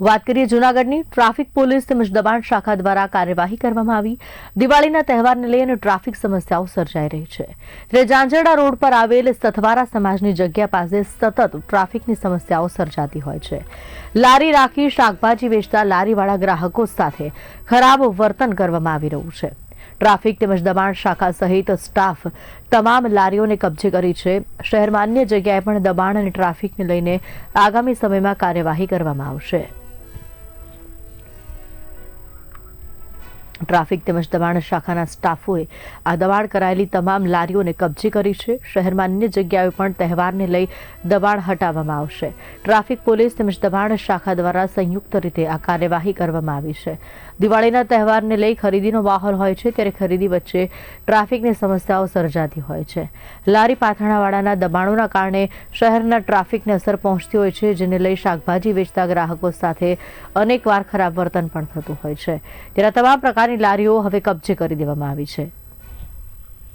વાત કરીએ જૂનાગઢની, ટ્રાફિક પોલીસ તેમજ દબાણ શાખા દ્વારા કાર્યવાહી કરવામાં આવી. દિવાળીના તહેવારને લઈને ટ્રાફિક સમસ્યાઓ સર્જાઈ રહી છે. ત્યારે ઝાંઝરડા રોડ પર આવેલ સથવારા સમાજની જગ્યા પાસે સતત ટ્રાફિકની સમસ્યાઓ સર્જાતી હોય છે. લારી રાખી શાકભાજી વેચતા લારીવાળા ગ્રાહકો સાથે ખરાબ વર્તન કરવામાં આવી રહ્યું છે. ટ્રાફિક તેમજ દબાણ શાખા સહિત સ્ટાફ તમામ લારીઓને કબજે કરી છે. શહેરમાં અન્ય જગ્યાએ પણ દબાણ અને ટ્રાફિકને લઈને આગામી સમયમાં કાર્યવાહી કરવામાં આવશે. ટ્રાફિક તેમજ દબાણ શાખાના સ્ટાફોએ આ દબાણ કરાયેલી તમામ લારીઓને કબજે કરી છે. શહેરમાં અન્ય જગ્યાએ પણ તહેવારને લઈ દબાણ હટાવવામાં આવશે. ટ્રાફિક પોલીસ તેમજ દબાણ શાખા દ્વારા સંયુક્ત રીતે આ કાર્યવાહી કરવામાં આવી છે. દિવાળીના તહેવારને લઈ ખરીદીનો માહોલ હોય છે, ત્યારે ખરીદી વચ્ચે ટ્રાફિકની સમસ્યાઓ સર્જાતી હોય છે. લારી પાથરણાવાળાના દબાણોના કારણે શહેરના ટ્રાફિકને અસર પહોંચતી હોય છે, જેને લઈ શાકભાજી વેચતા ગ્રાહકો સાથે અનેકવાર ખરાબ વર્તન પણ થતું હોય છે. ત્યારે તમામ તમામ પ્રકારની લારીઓ હવે કબજે કરી દેવામાં આવી છે.